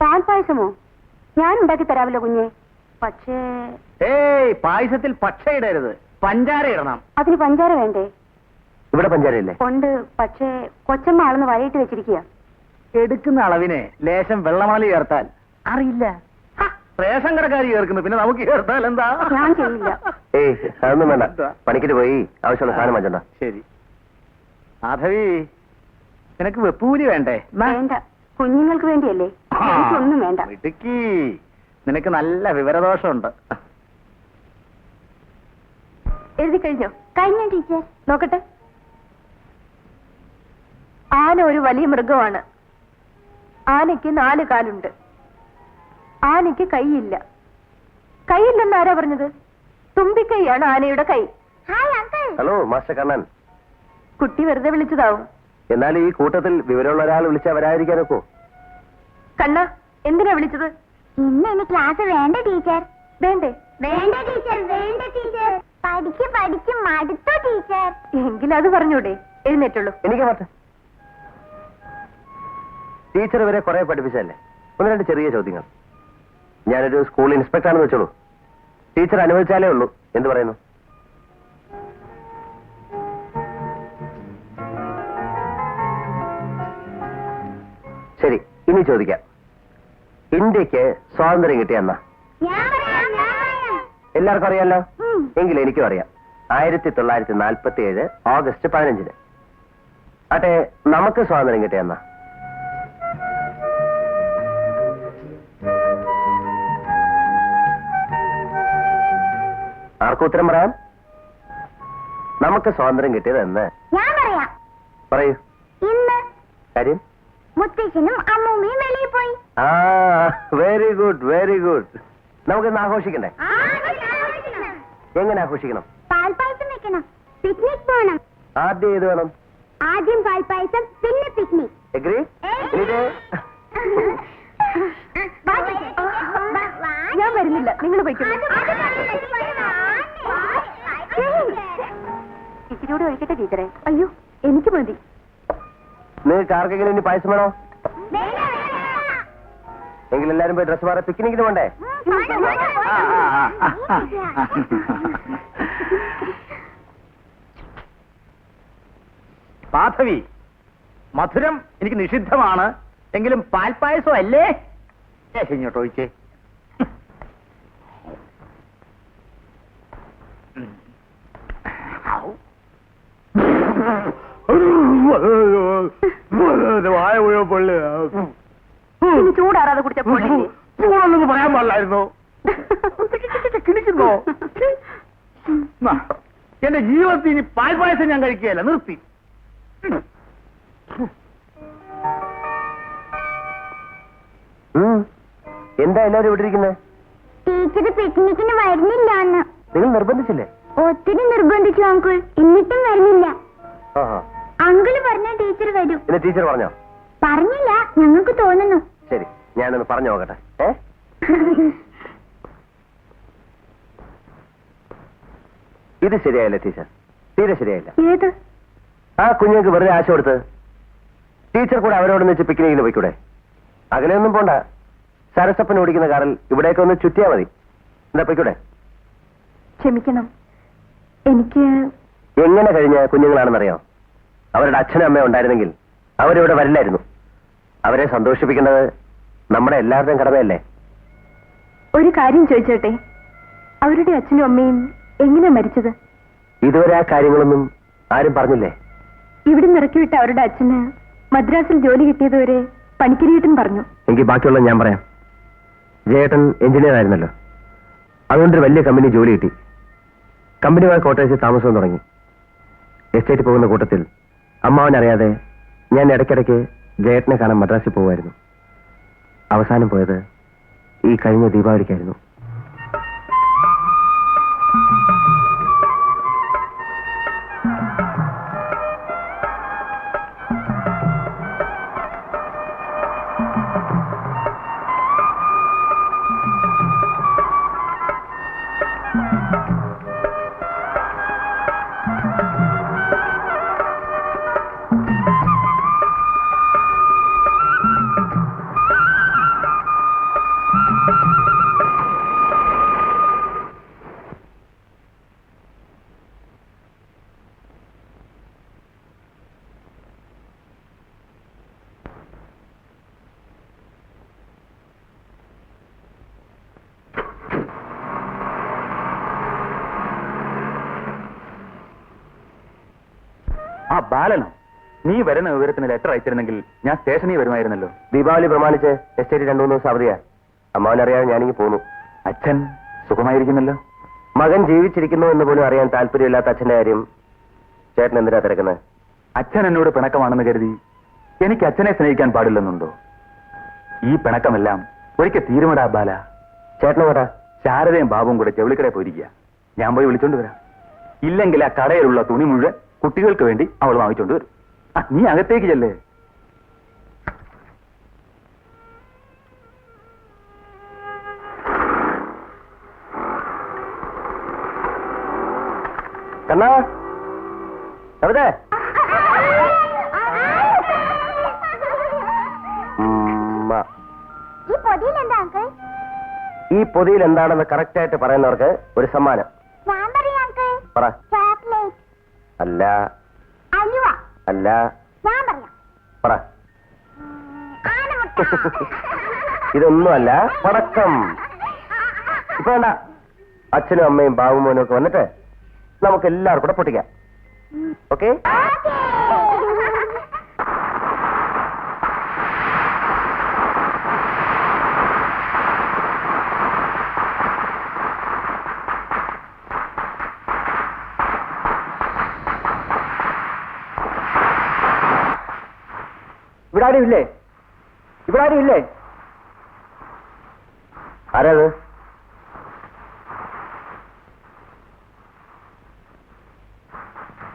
പാൽ പായസമോ ഞാൻ ഉണ്ടാക്കി തരാമല്ലോ കുഞ്ഞെ. പക്ഷേ ഏയ് പായസത്തിൽ പച്ച ഇടരുത്. പഞ്ചാര ഇടണം. അതിന് പഞ്ചാര വേണ്ടേ? ഇവിടെ പഞ്ചാരയില്ലേ? കൊണ്ട് പക്ഷേ കൊച്ചമ്മ ആളെന്ന് വരയിട്ട് വെച്ചിരിക്കുക എടുക്കുന്ന അളവിനെ ലേശം വെള്ളമാലി ചേർത്താൽ അറിയില്ല. ഹ, റേഷൻ കടക്കാരി ചേർക്കുന്നു. പിന്നെ നമുക്ക് ചേർത്താൽ എന്താ? ഞാൻ ചെയ്യില്ല. ഏയ് അതൊന്നും വേണ്ട. പണിക്കിട്ട് പോയി. ആവശ്യമുള്ള സാധനം വാങ്ങിച്ചോണ്ടാ ശരി. മാധവി നിനക്ക് വെപ്പൂലി വേണ്ടേ? എന്നാ? വേണ്ട. കുഞ്ഞുങ്ങൾക്ക് വേണ്ടിയല്ലേ? ഒന്നും വേണ്ട. ഇടുക്കി നിനക്ക് നല്ല വിവരദോഷമുണ്ട്. എഴുതി കഴിഞ്ഞോ? കഴിഞ്ഞ ടീച്ചർ. നോക്കട്ടെ. ആന ഒരു വലിയ മൃഗമാണ്. ആനയ്ക്ക് നാല് കാലുണ്ട്. ആനയ്ക്ക് കൈയില്ല. കൈയില്ലെന്ന് ആരാ പറഞ്ഞത്? തുമ്പിക്കൈയാണ് ആനയുടെ കൈ. Hello master Kannan. കുട്ടി വെറുതെ വിളിച്ചതാവും. എന്നാൽ ഈ കൂട്ടത്തിൽ വിവരമുള്ള ഒരാൾ ഒക്കോ? കണ്ണ എന്തിനാ വിളിച്ചത്? ഇന്ന് ഇനി ക്ലാസ് വേണ്ട ടീച്ചർ വേണ്ടേ? വേണ്ട ടീച്ചർ വേണ്ട ടീച്ചർ പഠിച്ച് പഠിച്ച് മടുത്തു ടീച്ചർ എങ്കിലും അത് പറഞ്ഞൂടെ. എഴുന്നേറ്റുള്ളൂ. എനിക്ക് ടീച്ചർ ഇവരെ കുറെ പഠിപ്പിച്ചല്ലേ ഒന്ന് രണ്ട് ചെറിയ ചോദ്യങ്ങൾ. ഞാനൊരു സ്കൂൾ ഇൻസ്പെക്ടർ ആണെന്ന് വെച്ചോളൂ. ടീച്ചർ അനുവദിച്ചാലേ ഉള്ളൂ. എന്ത് പറയുന്നു? ഇനി ചോദിക്കാം. ഇന്ത്യയ്ക്ക് സ്വാതന്ത്ര്യം കിട്ടിയ എന്നാ എല്ലാവർക്കും അറിയാലോ? എങ്കിലും എങ്കിൽ എനിക്കും അറിയാം. ആയിരത്തി തൊള്ളായിരത്തി നാൽപ്പത്തി ഏഴ് ഓഗസ്റ്റ് പതിനഞ്ചിന്. അട്ടെ നമുക്ക് സ്വാതന്ത്ര്യം കിട്ടിയെന്നാ ആർക്കും ഉത്തരം പറയാം? നമുക്ക് സ്വാതന്ത്ര്യം കിട്ടിയത് എന്ന്. പറയാം. കാര്യം? മുത്തശ്ശനും അമ്മൂമ്മയും വെളിയിൽ പോയി. ആ വെരി ഗുഡ് വെരി ഗുഡ് നമുക്കിന്ന് ആഘോഷിക്കണ്ടേ? എങ്ങനെ ആഘോഷിക്കണം? പാൽപ്പായസം വെക്കണം. പിക്നിക് പോകണം ആദ്യം ഏത് വേണം? ആദ്യം പാൽപ്പായസം പിന്നെ പിക്നിക് എഗ്രി ഞാൻ വരുന്നില്ല. നിങ്ങൾ പോയിക്കോളൂ ഇച്ചിരി കൂടെ ഒഴിക്കട്ടെ ടീച്ചറെ? അയ്യോ എനിക്ക് മതി. നിങ്ങൾക്ക് ആർക്കെങ്കിലും ഇനി പായസം വേണോ? എങ്കിൽ എല്ലാരും പോയി ഡ്രസ് മാറി പിക്നിക്കിന് പോണ്ടേ? ആ. മാധവി മധുരം എനിക്ക് നിഷിദ്ധമാണ്. എങ്കിലും പാൽപ്പായസം അല്ലേ? ഇങ്ങോട്ട് ഒഴിച്ചേ വായ മുഴുവൻ പൊള്ളി. ഇനി ചൂടാറാതെ കുടിച്ച പൊള്ളില്ലേ ചൂടൊന്നും പറയാൻ പാടില്ലായിരുന്നു. കിണിക്കുന്നോ എന്റെ ജീവിതത്തിൽ ഇനി പായ്പായസം ഞാൻ കഴിക്കുകയല്ല നിർത്തി. എന്താ എല്ലാരും ഇവിടെ ഇരിക്കുന്നത് ടീച്ചർ പിക്നിക്കിന് വരുന്നില്ല നിങ്ങൾ നിർബന്ധിച്ചില്ലേ? ഒത്തിരി നിർബന്ധിച്ചു അങ്കിൾ. എന്നിട്ടും വരുന്നില്ല. വരും. പിന്നെ ടീച്ചർ പറഞ്ഞോ? പറഞ്ഞില്ല ഞങ്ങൾക്ക് തോന്നുന്നു. ശരി ഞാനൊന്ന് പറഞ്ഞു നോക്കട്ടെ. ഏ? ഇത് ശരിയായില്ല ടീച്ചർ. തീരെ ശരിയായില്ല. ഏത്? ആ കുഞ്ഞുങ്ങൾക്ക് വെറുതെ ആശ കൊടുത്ത് ടീച്ചർ കൂടെ അവരോട് വെച്ച് പിക്നിക്കിന് പോയിക്കൂടെ? അകലെയൊന്നും പോണ്ട. സരസപ്പൻ ഓടിക്കുന്ന കാറിൽ ഇവിടേക്ക് ഒന്ന് ചുറ്റിയാ മതി. എന്താ പോയിക്കൂടെ? ക്ഷമിക്കണം. എനിക്ക് എങ്ങനെ കഴിഞ്ഞ കുഞ്ഞുങ്ങളാണെന്നറിയോ? അവരുടെ അച്ഛനും അമ്മയും ഉണ്ടായിരുന്നെങ്കിൽ അവരിവിടെ വരില്ലായിരുന്നു. അവരെ സന്തോഷിപ്പിക്കുന്നത് നമ്മുടെ എല്ലാവരുടെയും കടമയല്ലേ? ഒരു കാര്യം ചോദിച്ചോട്ടെ? അവരുടെ അച്ഛനും അമ്മയും എങ്ങനെ മരിച്ചത്? ഇതുവരെ ആ കാര്യങ്ങളൊന്നും ആരും പറഞ്ഞില്ലേ? ഇവിടെ നിറക്കിവിട്ട അവരുടെ അച്ഛന് മദ്രാസിൽ ജോലി കിട്ടിയതുവരെ പണിക്കരിയേട്ടൻ പറഞ്ഞു. എങ്കിൽ ബാക്കിയുള്ള ഞാൻ പറയാം. ജയേട്ടൻ എഞ്ചിനീയർ ആയിരുന്നല്ലോ. അതുകൊണ്ടൊരു വലിയ കമ്പനി ജോലി കിട്ടി. കമ്പനിയുടെ കോട്ടേഴ്സിൽ താമസം തുടങ്ങി. എസ്റ്റേറ്റ് പോകുന്ന കൂട്ടത്തിൽ അമ്മാവൻ അറിയാതെ ഞാൻ ഇടയ്ക്കിടയ്ക്ക് ജയേട്ടനെ കാണാൻ മദ്രാസിൽ പോകുമായിരുന്നു അവസാനം പോയത് ഈ കഴിഞ്ഞ ദീപാവലിക്കായിരുന്നു. ബാലനോ? നീ വരുന്ന വിവരത്തിന് ലെറ്റർ അയച്ചിരുന്നെങ്കിൽ ഞാൻ സ്റ്റേഷനിൽ വരുമായിരുന്നല്ലോ. ദീപാവലി പ്രമാണിച്ച് എസ്റ്റേറ്റ് രണ്ടു മൂന്ന് ദിവസം അവധിയാ. അമ്മാവനറിയാതെ ഞാനിങ്ങി പോന്നു. അച്ഛൻ സുഖമായിരിക്കുന്നല്ലോ? മകൻ ജീവിച്ചിരിക്കുന്നു എന്ന് പോലും അറിയാൻ താല്പര്യമില്ലാത്ത അച്ഛന്റെ കാര്യം ചേട്ടൻ എന്തിനാ തിരക്കുന്നത്? അച്ഛൻ എന്നോട് പിണക്കമാണെന്ന് കരുതി എനിക്ക് അച്ഛനെ സ്നേഹിക്കാൻ പാടില്ലെന്നുണ്ടോ? ഈ പിണക്കമെല്ലാം ഒരിക്കൽ തീരുമടാ ബാല. ചേട്ടനെ കേട്ടാ ശാരദയും ബാബും കൂടെ ചെവിളിക്കടയിൽ പോയിരിക്കുക. ഞാൻ പോയി വിളിച്ചോണ്ട് വരാം. ഇല്ലെങ്കിൽ ആ കടയിലുള്ള തുണി മുഴുവൻ കുട്ടികൾക്ക് വേണ്ടി അവൾ വാങ്ങിച്ചോണ്ട് വരും. ആ, നീ അകത്തേക്ക് ചെല്ലേ. കണ്ണാ. എവിടെ? ഉമ്മ. ഈ പൊതിയിൽ എന്താണെന്ന് കറക്റ്റ് ആയിട്ട് പറയുന്നവർക്ക് ഒരു സമ്മാനം. പറ. അല്ല. അലുവ അല്ല. ഞാൻ പറയാം പറ. ആനമുട്ട. ഇതൊന്നുമല്ല പടക്കം. ഇപ്പൊ വേണ്ട. അച്ഛനും അമ്മയും ബാബുമോനും ഒക്കെ വന്നിട്ട് നമുക്ക് എല്ലാവർക്കും കൂടെ പൊട്ടിക്കാം. ഓക്കെ. ആരും ഇല്ലേ ഇവിടെ ആരും ഇല്ലേ ആരാത്?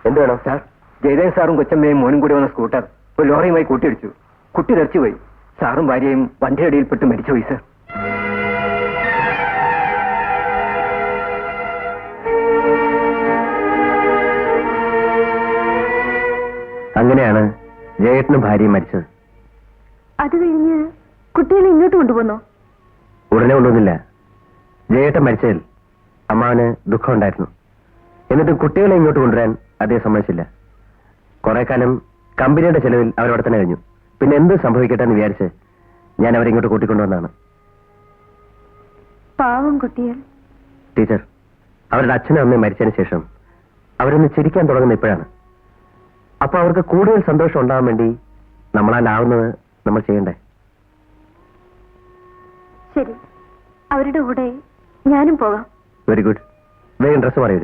എന്ത് വേണം? സാർ. ജയദേവ് സാറും കൊച്ചമ്മയും മോനും കൂടി വന്ന സ്കൂട്ടർ ഒരു ലോറിയുമായി കൂട്ടിയിടിച്ചു. കുട്ടി തെറിച്ചുപോയി സാറും ഭാര്യയും വണ്ടിയടിയിൽപ്പെട്ട് മരിച്ചുപോയി സാർ. അങ്ങനെയാണ് ജയേട്ടനും ഭാര്യയും മരിച്ചത്. അത് കഴിഞ്ഞ് കുട്ടികളെ ഇങ്ങോട്ട് കൊണ്ടുപോന്നോ? ഉടനെ കൊണ്ടുവന്നില്ല. ജയേട്ടൻ മരിച്ചതിൽ അമ്മാവന് ദുഃഖമുണ്ടായിരുന്നു എന്നിട്ടും കുട്ടികളെ ഇങ്ങോട്ട് കൊണ്ടുവരാൻ അദ്ദേഹം സമ്മതിച്ചില്ല. കുറെ കാലം കമ്പനിയുടെ ചെലവിൽ അവരവിടെ തന്നെ കഴിഞ്ഞു. പിന്നെ എന്ത് സംഭവിക്കട്ടെ എന്ന് വിചാരിച്ച് ഞാൻ അവരെ ഇങ്ങോട്ട് കൂട്ടിക്കൊണ്ടുവന്നാണ് പാവം കുട്ടികൾ. ടീച്ചർ അവരുടെ അച്ഛനും അമ്മയും മരിച്ചതിന് ശേഷം അവരൊന്ന് ചിരിക്കാൻ തുടങ്ങുന്ന ഇപ്പോഴാണ്. അപ്പൊ അവർക്ക് കൂടുതൽ സന്തോഷം ഉണ്ടാവാൻ വേണ്ടി നമ്മളാലാവുന്നത് നമ്മൾ ചെയ്യണ്ടേ? ശരി. അവരുടെ കൂടെ ഞാനും പോകാം. വെരി ഗുഡ് വേഗം ഡ്രസ് പറയൂ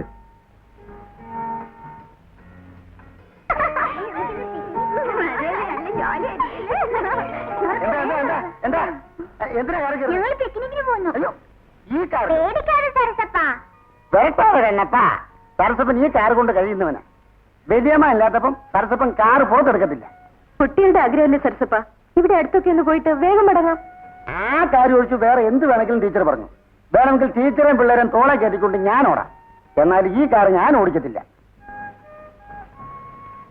എന്താ എന്തിനാ കാറ് കയറുന്നത്? ഞങ്ങൾ പിക്നിക്കിന് പോന്നു അയ്യോ ഈ കാർ പേടിക്കാതെ സരസപ്പ. വേട്ടാറ് കണ്ണപ്പാ സരസപ്പൻ ഈ കാർ കൊണ്ട് കഴിയുന്നവനാ. വലിയമ്മ ഇല്ലാത്തപ്പം സരസപ്പൻ കാർ പോത്തെടുക്കത്തില്ല. കുട്ടികളുടെ ആഗ്രഹമല്ലേ സരസപ്പ? ഇവിടെ അടുത്തൊക്കെ ഒന്ന് പോയിട്ട് വേഗം മടങ്ങാം. ആ കാര്യം ഒഴിച്ച് വേറെ എന്ത് വേണമെങ്കിലും ടീച്ചർ പറഞ്ഞു. വേണമെങ്കിൽ ടീച്ചറേയും പിള്ളേരെയും തോളെ കയറ്റിക്കൊണ്ട് ഞാൻ ഓടാം. എന്നാൽ ഈ കാർ ഞാൻ ഓടിച്ചിട്ടില്ല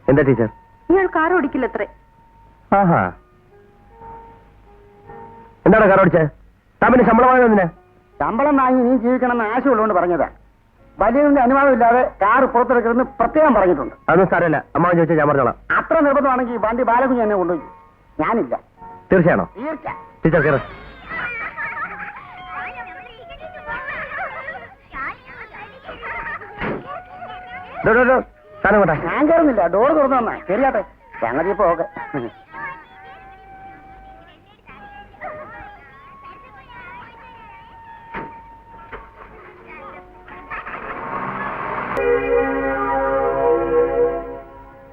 എന്താ ടീച്ചർ? ഇയാൾ കാർ ഓടിക്കില്ലത്രേ. ആഹാ. എന്താണ് കാർ ഓടിച്ചത് താൻ ശമ്പളം വാങ്ങുന്നതിന്? ശമ്പളം വാങ്ങി നീ ജീവിക്കണമെന്ന് ആശയമുള്ളതുകൊണ്ട് പറഞ്ഞതാ. വലിയതിന്റെ അനുവാദമില്ലാതെ കാർ പുറത്തെടുക്കരുതെന്ന് പ്രത്യേകം പറഞ്ഞിട്ടുണ്ട്. അതൊന്നും സാരമില്ല. അമ്മ ചോദിച്ചാൽ ഞാൻ പറഞ്ഞോളാം. അത്ര നിർബന്ധമാണെങ്കിൽ വണ്ടി ബാലകുഞ്ഞ് എന്നെ കൊണ്ടുപോയി. ഞാനില്ല. തീർച്ചയാണോ? തീർച്ച ടീച്ചർ കയറ. സാധനം കൊണ്ടാ. ഞാൻ കയറുന്നില്ല. ഡോർ തുറന്നു തന്നാ ശരിയാട്ടെ. സംഗതി ഇപ്പൊ ഓക്കെ.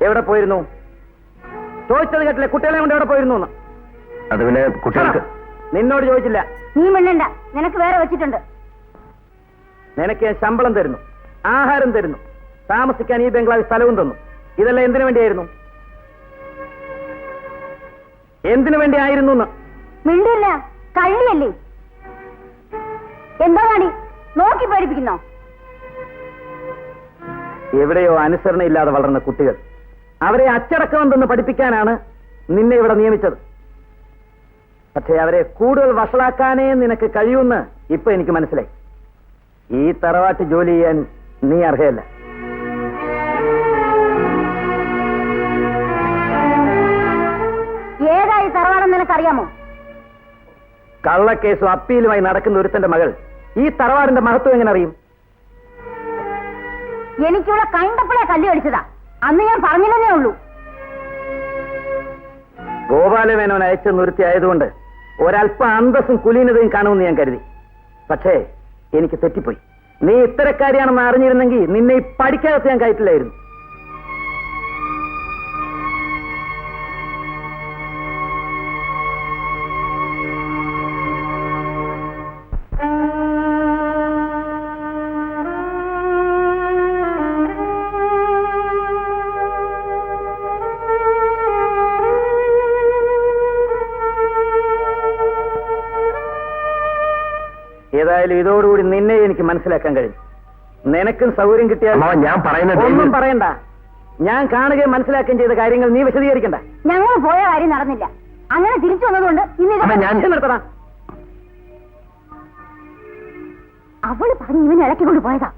എവിടെ പോയിരുന്നു? ചോദിച്ചത് കേട്ടില്ലേ കുട്ടികളെ കൊണ്ട് എവിടെ പോയിരുന്നു എന്ന്? അത് പിന്നെ കുട്ടികൾക്ക് നിന്നോട് ചോദിച്ചില്ല. നീ മിണ്ടണ്ട. നിനക്ക് വേറെ വെച്ചിട്ടുണ്ട്. നിനക്ക് ഞാൻ ശമ്പളം തരുന്നു. ആഹാരം തരുന്നു. താമസിക്കാൻ ഈ ബംഗ്ലാവിൽ സ്ഥലവും തന്നു. ഇതെല്ലാം എന്തിനു വേണ്ടിയായിരുന്നു? എന്തിനു വേണ്ടി ആയിരുന്നു മിണ്ടില്ല. കള്ളിയല്ലേ? എന്താ നോക്കി പഠിപ്പിക്കുന്നോ എവിടെയോ അനുസരണയില്ലാതെ വളർന്ന കുട്ടികൾ. അവരെ അച്ചടക്കമെന്തെന്ന് പഠിപ്പിക്കാനാണ് നിന്നെ ഇവിടെ നിയമിച്ചത്. പക്ഷേ അവരെ കൂടുതൽ വഷളാക്കാനേ നിനക്ക് കഴിയുമെന്ന് ഇപ്പൊ എനിക്ക് മനസ്സിലായി. ഈ തറവാട്ട് ജോലി ചെയ്യാൻ നീ അർഹയല്ല. ഏതായി തറവാടെന്ന് നിനക്കറിയാമോ? കള്ളക്കേസും അപ്പീലുമായി നടക്കുന്ന ഒരുത്തന്റെ മകൾ. ഈ തറവാടിന്റെ മഹത്വം എങ്ങനെ അറിയും? എനിക്കിവിടെ കണ്ടപ്പോഴേ കല്ലി അടിച്ചതാ അന്ന് ഞാൻ പറഞ്ഞില്ലെന്നേ ഉള്ളൂ. ഗോപാലമേനോൻ അയച്ച നിർത്തി ആയതുകൊണ്ട് ഒരല്പം അന്തസ്സും കുലീനതയും കാണുമെന്ന് ഞാൻ കരുതി. പക്ഷേ എനിക്ക് തെറ്റിപ്പോയി. നീ ഇത്തരക്കാരിയാണെന്ന് അറിഞ്ഞിരുന്നെങ്കിൽ നിന്നെ ഈ പഠിക്കാതെ ഞാൻ കയറ്റില്ലായിരുന്നു. ഏതായാലും ഇതോടുകൂടി നിന്നെ എനിക്ക് മനസ്സിലാക്കാൻ കഴിയും. നിനക്കും സൗകര്യം കിട്ടിയാൽ ഞാൻ പറയുന്നത് ഒന്നും പറയണ്ട. ഞാൻ കാണുകയും മനസ്സിലാക്കുകയും ചെയ്ത കാര്യങ്ങൾ നീ വിശദീകരിക്കണ്ട. ഞങ്ങൾ പോയ കാര്യം നടന്നില്ല. അങ്ങനെ തിരിച്ചു വന്നതുകൊണ്ട് ഇന്ന് ഞാൻ അവൾ പറഞ്ഞ് ഇവനെ ഇളക്കിക്കൊണ്ട് പോയതാ.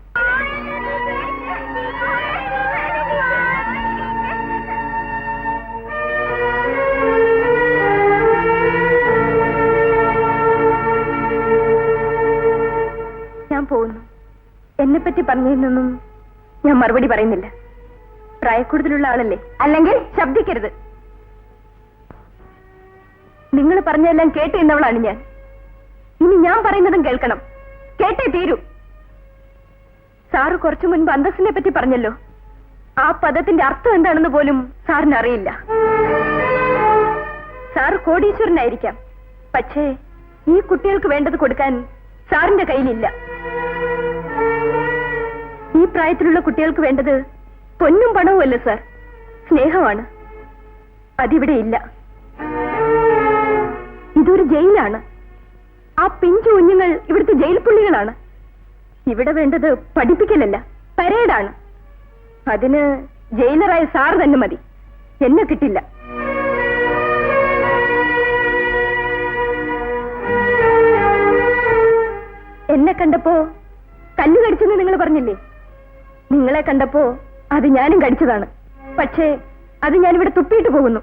എന്നെ പറ്റി പറഞ്ഞതിനൊന്നും ഞാൻ മറുപടി പറയുന്നില്ല. പ്രായക്കൂടുതലുള്ള ആളല്ലേ? അല്ലെങ്കിൽ ശബ്ദിക്കരുത്. നിങ്ങൾ പറഞ്ഞതെല്ലാം കേട്ട് എന്നവളാണ് ഞാൻ. ഇനി ഞാൻ പറയുന്നതും കേൾക്കണം. കേട്ടേ തീരൂ. സാറ് കുറച്ചു മുൻപ് അന്തസ്സിനെ പറ്റി പറഞ്ഞല്ലോ. ആ പദത്തിന്റെ അർത്ഥം എന്താണെന്ന് പോലും സാറിന് അറിയില്ല സാറ് കോടീശ്വരനായിരിക്കാം. പക്ഷേ ഈ കുട്ടികൾക്ക് വേണ്ടത് കൊടുക്കാൻ സാറിന്റെ കയ്യിലില്ല. ഈ പ്രായത്തിലുള്ള കുട്ടികൾക്ക് വേണ്ടത് പൊന്നും പണവുമല്ല സാർ. സ്നേഹമാണ്. അതിവിടെ ഇല്ല. ഇതൊരു ജയിലാണ്. ആ പിഞ്ചു കുഞ്ഞുങ്ങൾ ഇവിടുത്തെ ജയിൽ പുള്ളികളാണ് ഇവിടെ വേണ്ടത് പഠിപ്പിക്കലല്ല പരേഡാണ്. അതിന് ജയിലറായ സാർ തന്നെ മതി. എന്നെ കിട്ടില്ല. എന്നെ കണ്ടപ്പോ കല്ല് കടിച്ചെന്ന് നിങ്ങൾ പറഞ്ഞില്ലേ? നിങ്ങളെ കണ്ടപ്പോ അത് ഞാനും കടിച്ചതാണ്. പക്ഷേ അത് ഞാനിവിടെ തുപ്പിയിട്ട് പോകുന്നു.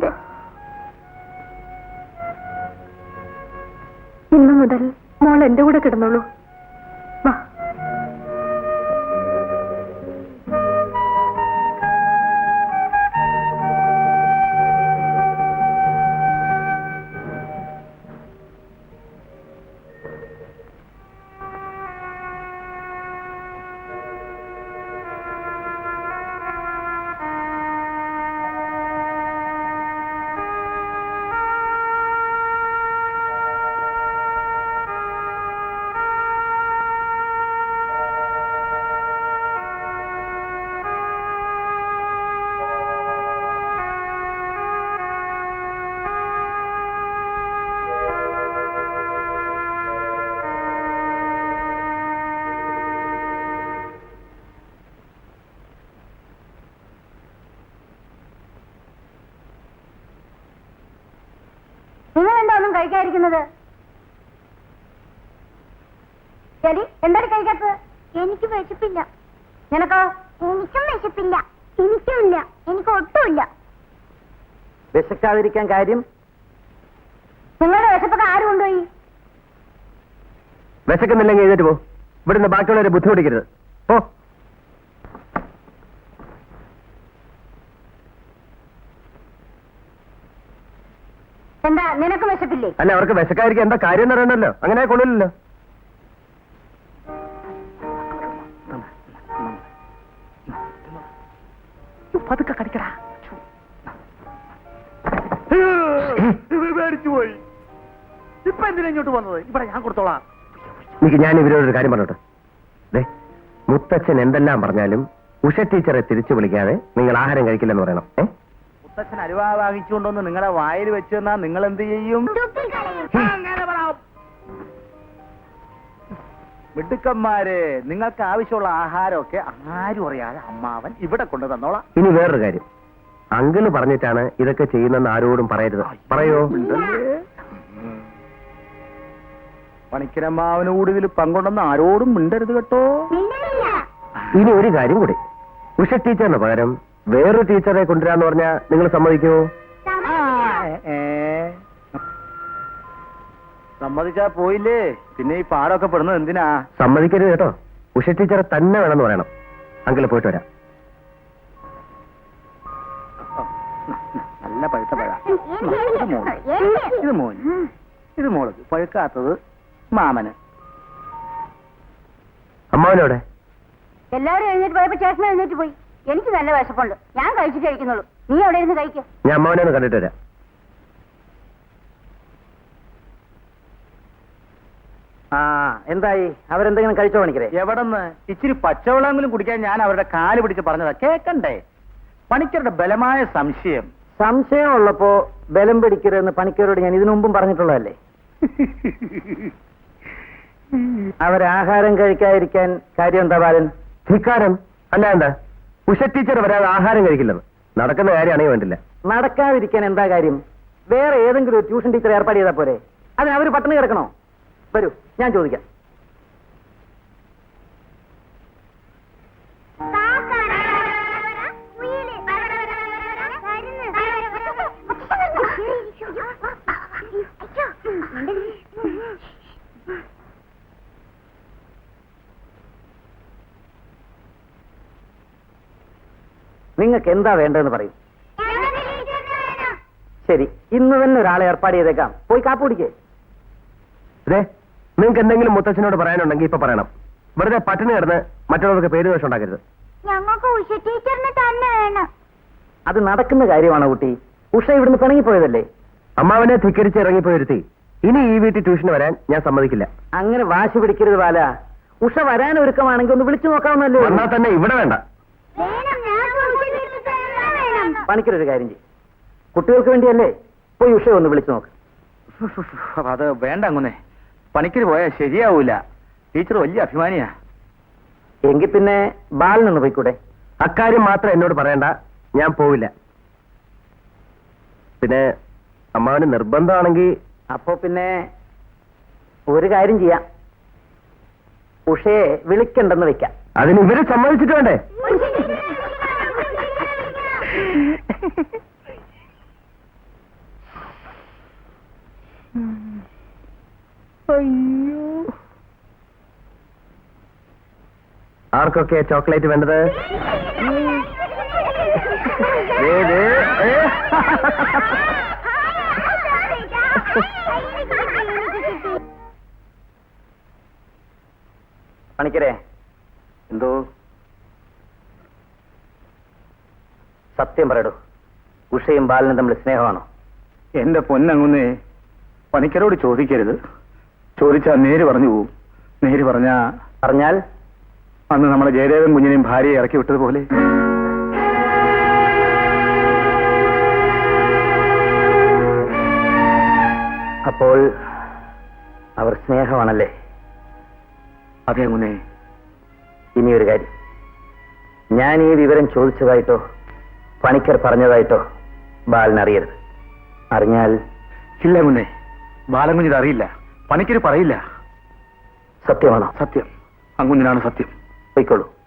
കിടന്നിരുന്നത് ഇന്നു മുതൽ മോൾ എന്റെ കൂടെ കിടന്നോളൂ. കഴിക്കാതിരിക്കുന്നത്? ശരി എന്താണ് കഴിക്കാത്തത്? എനിക്ക് വിശപ്പില്ല. നിനക്കോ? എനിക്കും വിശപ്പില്ല. എനിക്കുമില്ല. എനിക്ക് ഒട്ടുമില്ല. വിശക്കാതിരിക്കാൻ കാര്യം? നിങ്ങളുടെ വിശപ്പൊക്കെ ആര് കൊണ്ടുപോയി? വിശക്കുന്നില്ലെങ്കിൽ എഴുന്നേറ്റ് പോ. ഇവിടുന്ന് ബാക്കിയുള്ളവരെ ബുദ്ധിമുട്ടിക്കരുത്. ഓ എന്താ നിനക്ക് വിശപ്പില്ലേ? അല്ല അവർക്ക് വിശക്കായിരിക്കും എന്താ കാര്യം എന്ന് അറിയണല്ലോ അങ്ങനെ കൊള്ളില്ലല്ലോ പതുക്കെ കടിക്കടാ പോയി. ഇപ്പൊ എന്തിനാ ഇങ്ങോട്ട് വന്നത്? ഇവിടെ ഞാൻ കൊടുത്തോളാം. എനിക്ക് ഞാൻ ഇവരോടൊരു കാര്യം പറഞ്ഞോട്ടെ. ദേ മുത്തച്ഛൻ എന്തെല്ലാം പറഞ്ഞാലും ഉഷ ടീച്ചറെ തിരിച്ചു വിളിക്കാതെ നിങ്ങൾ ആഹാരം കഴിക്കില്ലെന്ന് പറയണം. ഏ? മുത്തച്ഛൻ അരുവാ വാങ്ങിച്ചുകൊണ്ടൊന്ന് നിങ്ങളെ വായിൽ വെച്ചു തന്നാ നിങ്ങൾ എന്ത് ചെയ്യും മിടുക്കന്മാരെ നിങ്ങൾക്ക് ആവശ്യമുള്ള ആഹാരമൊക്കെ ആരും അറിയാതെ അമ്മാവൻ ഇവിടെ കൊണ്ടു തന്നോളാം. ഇനി വേറൊരു കാര്യം. അങ്കിൾ പറഞ്ഞിട്ടാണ് ഇതൊക്കെ ചെയ്യുന്നെന്ന് ആരോടും പറയരുത്. പറയോ? പണിക്കരമ്മാവനോട് ഇതിൽ പങ്കുണ്ടെന്ന് ആരോടും മിണ്ടരുത് കേട്ടോ. ഇനി ഒരു കാര്യം കൂടി. ഉഷ ടീച്ചറിന് പകരം വേറൊരു ടീച്ചറെ കൊണ്ടുവരാന്ന് പറഞ്ഞാ നിങ്ങൾ സമ്മതിക്കുമോ ഏ. സമ്മതിച്ചാ പോയില്ലേ? പിന്നെ ഈ പാടൊക്കെ പെടുന്നത് എന്തിനാ? സമ്മതിക്കരുത് കേട്ടോ. ഉഷ ടീച്ചറെ തന്നെ വേണമെന്ന് പറയണം. അങ്കിൾ പോയിട്ട് വരാം. നല്ല പഴുത്ത പഴ. ഇത് മോൾ. ഇത് മോൻ ഇത് മോൾ പഴുക്കാത്തത് മാമന്. അമ്മാവനോടെ? എല്ലാവരും എഴുന്നേറ്റ് പോയപ്പോ ചേട്ടൻ എഴുന്നേറ്റ് പോയി. എനിക്ക് നല്ല വിശപ്പുണ്ട്. ഞാൻ കഴിച്ചു കഴിക്കുന്നുള്ളൂ നീ അവിടെ ഇരുന്ന് കഴിക്കും. ഞാൻ അമ്മാവനെ ഒന്ന് കണ്ടിട്ട് വരാം. ആ എന്തായി? അവരെന്തെങ്കിലും കഴിച്ചോ പണിക്കരെ എവിടെന്ന്? ഇച്ചിരി പച്ചവെള്ളമെങ്കിലും കുടിക്കാൻ ഞാൻ അവരുടെ കാൽ പിടിച്ച് പറഞ്ഞതാ. കേക്കണ്ടേ? പണിക്കരുടെ ബലമായ സംശയം. സംശയം ഉള്ളപ്പോ ബലം പിടിക്കരുതെന്ന് പണിക്കരോട് ഞാൻ ഇതിനു മുമ്പും പറഞ്ഞിട്ടുള്ളതല്ലേ? അവരാഹാരം കഴിക്കാതിരിക്കാൻ കാര്യം എന്താ ബാലൻ? ധിക്കാരം? അല്ല എന്താ? ഉഷ ടീച്ചർ വരാതെ ആഹാരം കഴിക്കില്ലെന്ന് നടക്കുന്ന കാര്യമാണെങ്കിൽ വേണ്ടില്ല. നടക്കാതിരിക്കാൻ എന്താ കാര്യം? വേറെ ഏതെങ്കിലും ഒരു ട്യൂഷൻ ടീച്ചർ ഏർപ്പാട് ചെയ്താൽ പോരെ. അതിന് അവർ പട്ടിണി കിടക്കണോ? വരൂ ഞാൻ ചോദിക്കാം. നിങ്ങൾക്ക് എന്താ വേണ്ടതെന്ന് പറയും. ശരി ഇന്ന് തന്നെ ഒരാളെ ഏർപ്പാട് ചെയ്തേക്കാം. പോയി കാപ്പ് കുടിക്കേ. അതെ നിങ്ങൾക്ക് എന്തെങ്കിലും മുത്തച്ഛനോട് പറയാനുണ്ടെങ്കിൽ ഇപ്പൊ പറയണം. വെറുതെ പട്ടിണി കിടന്ന് മറ്റുള്ളവർക്ക് പേര് ദോഷം ഉണ്ടാക്കരുത്. ഞങ്ങൾക്ക് ഉഷ ടീച്ചറിന് തന്നെ വേണം. അത് നടക്കുന്ന കാര്യമാണ് കുട്ടി? ഉഷ ഇവിടുന്ന് പിണങ്ങിപ്പോയതല്ലേ? അമ്മാവനെ ധിക്കരിച്ച് ഇറങ്ങിപ്പോയിരുത്തി. ഇനി ഈ വീട്ടിൽ ട്യൂഷന് വരാൻ ഞാൻ സമ്മതിക്കില്ല. അങ്ങനെ വാശി പിടിക്കരുത് ബാല. ഉഷ വരാൻ ഒരുക്കമാണെങ്കിൽ ഒന്ന് വിളിച്ചു നോക്കാവുന്നല്ലോ വന്നാൽ തന്നെ ഇവിടെ വേണ്ട വേണം ഞങ്ങൾക്ക് ഉഷ ടീച്ചർ തന്നെ വേണം പണിക്കൊരു കാര്യം ചെയ്യും. കുട്ടികൾക്ക് വേണ്ടിയല്ലേ? പോയി ഉഷ ഒന്ന് വിളിച്ചു നോക്ക്. അത് വേണ്ട അങ്ങുന്നേ. പണിക്കര് പോയാൽ ശരിയാവൂല. ടീച്ചർ വലിയ അഭിമാനിയാ. എങ്കിൽ പിന്നെ ബാലിനൊന്ന് പോയിക്കൂടെ? അക്കാര്യം മാത്രം എന്നോട് പറയണ്ട. ഞാൻ പോവില്ല. പിന്നെ അമ്മാവന് നിർബന്ധമാണെങ്കിൽ അപ്പോ പിന്നെ ഒരു കാര്യം ചെയ്യാം. ഉഷയെ വിളിക്കണ്ടെന്ന് വെക്കാം. അതിന് ഇവരെ സമ്മതിച്ചിട്ട് വേണ്ടേ? ആർക്കൊക്കെ ചോക്ലേറ്റ് വേണ്ടത്. പണിക്കരെ എന്തോ? സത്യം പറയടൂ. ഉഷയും ബാലനും തമ്മിൽ സ്നേഹമാണോ? എന്റെ പൊന്നങ്ങുന്നേ പണിക്കരോട് ചോദിക്കരുത്. ചോദിച്ചാൽ നേര് പറഞ്ഞു പോവും. നേര് പറഞ്ഞാ പറഞ്ഞാൽ? അന്ന് നമ്മളെ ജയദേവൻ കുഞ്ഞിനെയും ഭാര്യയെ ഇറക്കി വിട്ടതുപോലെ അപ്പോൾ അവർ സ്നേഹമാണല്ലേ? അതെ അങ്ങുന്നേ. ഇനിയൊരു കാര്യം. ഞാൻ ഈ വിവരം ചോദിച്ചതായിട്ടോ പണിക്കർ പറഞ്ഞതായിട്ടോ ബാലനറിയരുത്. അറിഞ്ഞാൽ ഇല്ല അങ്ങുന്നേ ബാലൻകുഞ്ഞിത് അറിയില്ല പണിക്കര് പറയില്ല. സത്യമാണോ? സത്യം. അങ്ങുഞ്ഞിനാണ് സത്യം. പൊയ്ക്കോളൂ.